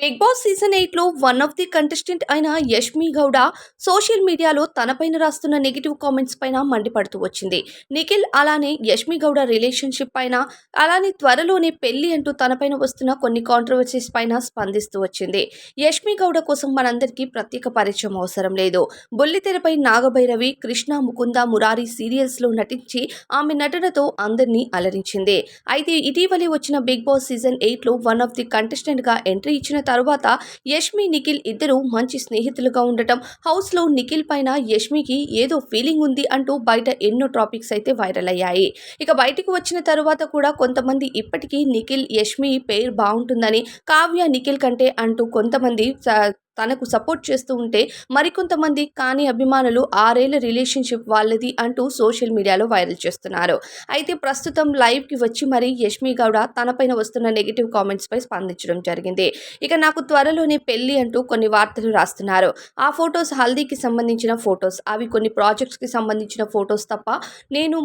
Big boss season ఎయిట్లో one of the contestant అయిన Yashmi Gowda social మీడియాలో తనపైన రాస్తున్న నెగిటివ్ కామెంట్స్ పైన మండిపడుతూ వచ్చింది. నిఖిల్ అలానే యష్మి గౌడ రిలేషన్షిప్ పైన అలానే త్వరలోనే పెళ్ళి అంటూ తనపైన వస్తున్న కొన్ని కాంట్రవర్సీస్ పైన స్పందిస్తూ వచ్చింది. యష్మి గౌడ కోసం మనందరికీ ప్రత్యేక పరిచయం అవసరం లేదు. బుల్లితెరపై నాగభైరవి కృష్ణ ముకుంద మురారి సీరియల్స్లో నటించి ఆమె నటనతో అందరినీ అలరించింది. అయితే ఇటీవలే వచ్చిన బిగ్ బాస్ సీజన్ ఎయిట్లో వన్ ఆఫ్ ది కంటెస్టెంట్గా ఎంట్రీ ఇచ్చిన తరువాత యష్మి నిఖిల్ ఇద్దరు మంచి స్నేహితులుగా ఉండటం. హౌస్లో నిఖిల్ పైన యష్మికి ఏదో ఫీలింగ్ ఉంది అంటూ బయట ఎన్నో టాపిక్స్ అయితే వైరల్ అయ్యాయి. ఇక బయటికి వచ్చిన తరువాత కూడా కొంతమంది ఇప్పటికీ నిఖిల్ యష్మి పేరు బాగుంటుందని కావ్య నిఖిల్ కంటే అంటూ కొంతమంది తనకు సపోర్ట్ చేస్తూ ఉంటే మరికొంతమంది కానీ అభిమానులు ఆరేళ్ళ రిలేషన్షిప్ వాళ్ళది అంటూ సోషల్ మీడియాలో వైరల్ చేస్తున్నారు. అయితే ప్రస్తుతం లైవ్కి వచ్చి మరి యష్మి గౌడ తనపైన వస్తున్న నెగిటివ్ కామెంట్స్పై స్పందించడం జరిగింది. ఇక నాకు త్వరలోనే పెళ్ళి అంటూ కొన్ని వార్తలు రాస్తున్నారు. ఆ ఫొటోస్ హల్దీకి సంబంధించిన ఫొటోస్ అవి కొన్ని ప్రాజెక్ట్స్కి సంబంధించిన ఫొటోస్ తప్ప నేను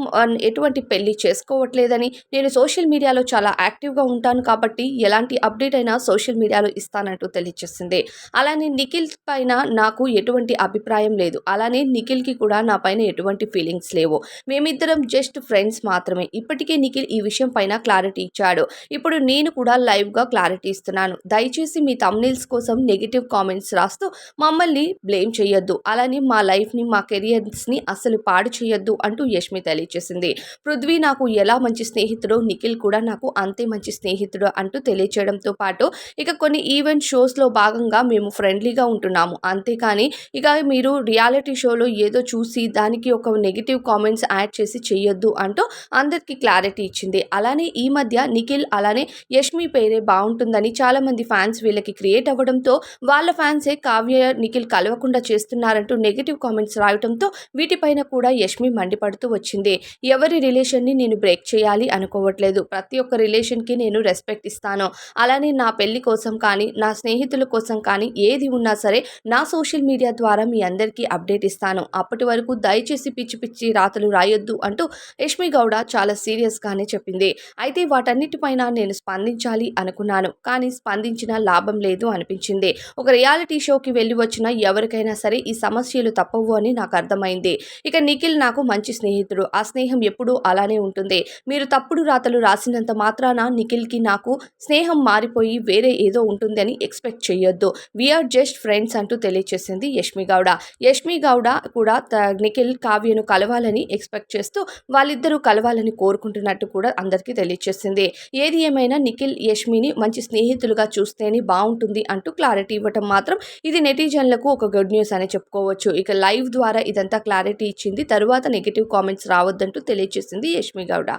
ఎటువంటి పెళ్ళి చేసుకోవట్లేదని నేను సోషల్ మీడియాలో చాలా యాక్టివ్గా ఉంటాను కాబట్టి ఎలాంటి అప్డేట్ అయినా సోషల్ మీడియాలో ఇస్తానంటూ తెలియజేసింది. అలానే నిఖిల్ పైన నాకు ఎటువంటి అభిప్రాయం లేదు. అలానే నిఖిల్కి కూడా నా పైన ఎటువంటి ఫీలింగ్స్ లేవు. మేమిద్దరం జస్ట్ ఫ్రెండ్స్ మాత్రమే. ఇప్పటికే నిఖిల్ ఈ విషయం పైన క్లారిటీ ఇచ్చాడు. ఇప్పుడు నేను కూడా లైవ్గా క్లారిటీ ఇస్తున్నాను. దయచేసి మీ తమ్నీల్స్ కోసం నెగిటివ్ కామెంట్స్ రాస్తూ మమ్మల్ని బ్లేమ్ చేయొద్దు. అలానే మా లైఫ్ని మా కెరియర్స్ని అసలు పాడు చేయొద్దు అంటూ యష్మి తెలియజేసింది పృథ్వీ నాకు ఎలా మంచి స్నేహితుడో నిఖిల్ కూడా నాకు అంతే మంచి స్నేహితుడు అంటూ తెలియచేయడంతో పాటు ఇక కొన్ని ఈవెంట్ షోస్లో భాగంగా మేము ఫ్రెండ్లీగా ఉంటున్నాము. అంతేకాని ఇక మీరు రియాలిటీ షోలో ఏదో చూసి దానికి ఒక నెగిటివ్ కామెంట్స్ యాడ్ చేసి చేయొద్దు అంటూ అందరికీ క్లారిటీ ఇచ్చింది. అలానే ఈ మధ్య నిఖిల్ అలానే యష్మి పేరే బాగుంటుందని చాలామంది ఫ్యాన్స్ వీళ్ళకి క్రియేట్ అవ్వడంతో వాళ్ళ ఫ్యాన్సే కావ్య నిఖిల్ కలవకుండా చేస్తున్నారంటూ నెగిటివ్ కామెంట్స్ రాయడంతో వీటిపైన కూడా యష్మి మండిపడుతూ వచ్చింది. ఎవరి రిలేషన్ని నేను బ్రేక్ చేయాలి అనుకోవట్లేదు. ప్రతి ఒక్క రిలేషన్కి నేను రెస్పెక్ట్ ఇస్తాను. అలానే నా పెళ్ళి కోసం కానీ నా స్నేహితుల కోసం కానీ ఏ ఏది ఉన్నా సరే నా సోషల్ మీడియా ద్వారా మీ అందరికీ అప్డేట్ ఇస్తాను. అప్పటి వరకు దయచేసి పిచ్చి పిచ్చి రాతలు రాయొద్దు అంటూ యష్మి గౌడ చాలా సీరియస్గానే చెప్పింది. అయితే వాటన్నిటిపైన నేను స్పందించాలి అనుకున్నాను. కానీ స్పందించిన లాభం లేదు అనిపించింది. ఒక రియాలిటీ షోకి వెళ్ళి వచ్చిన ఎవరికైనా సరే ఈ సమస్యలు తప్పవు అని నాకు అర్థమైంది. ఇక నిఖిల్ నాకు మంచి స్నేహితుడు. ఆ స్నేహం ఎప్పుడూ అలానే ఉంటుంది. మీరు తప్పుడు రాతలు రాసినంత మాత్రాన నిఖిల్కి నాకు స్నేహం మారిపోయి వేరే ఏదో ఉంటుందని ఎక్స్పెక్ట్ చేయొద్దు వీఆర్ జస్ట్ ఫ్రెండ్స్ అంటూ తెలియచేసింది యష్మి గౌడ. యష్మి గౌడ కూడా త- నిఖిల్ కావ్యను కలవాలని ఎక్స్పెక్ట్ చేస్తూ వాళ్ళిద్దరూ కలవాలని కోరుకుంటున్నట్టు కూడా అందరికీ తెలియచేసింది. ఏది ఏమైనా నిఖిల్ యష్మిని మంచి స్నేహితులుగా చూస్తేనే బాగుంటుంది అంటూ క్లారిటీ ఇవ్వటం మాత్రం ఇది నెటిజన్లకు ఒక గుడ్ న్యూస్ అని చెప్పుకోవచ్చు. ఇక లైవ్ ద్వారా ఇదంతా క్లారిటీ ఇచ్చింది తరువాత నెగిటివ్ కామెంట్స్ రావద్దంటూ తెలియజేసింది యష్మి గౌడ.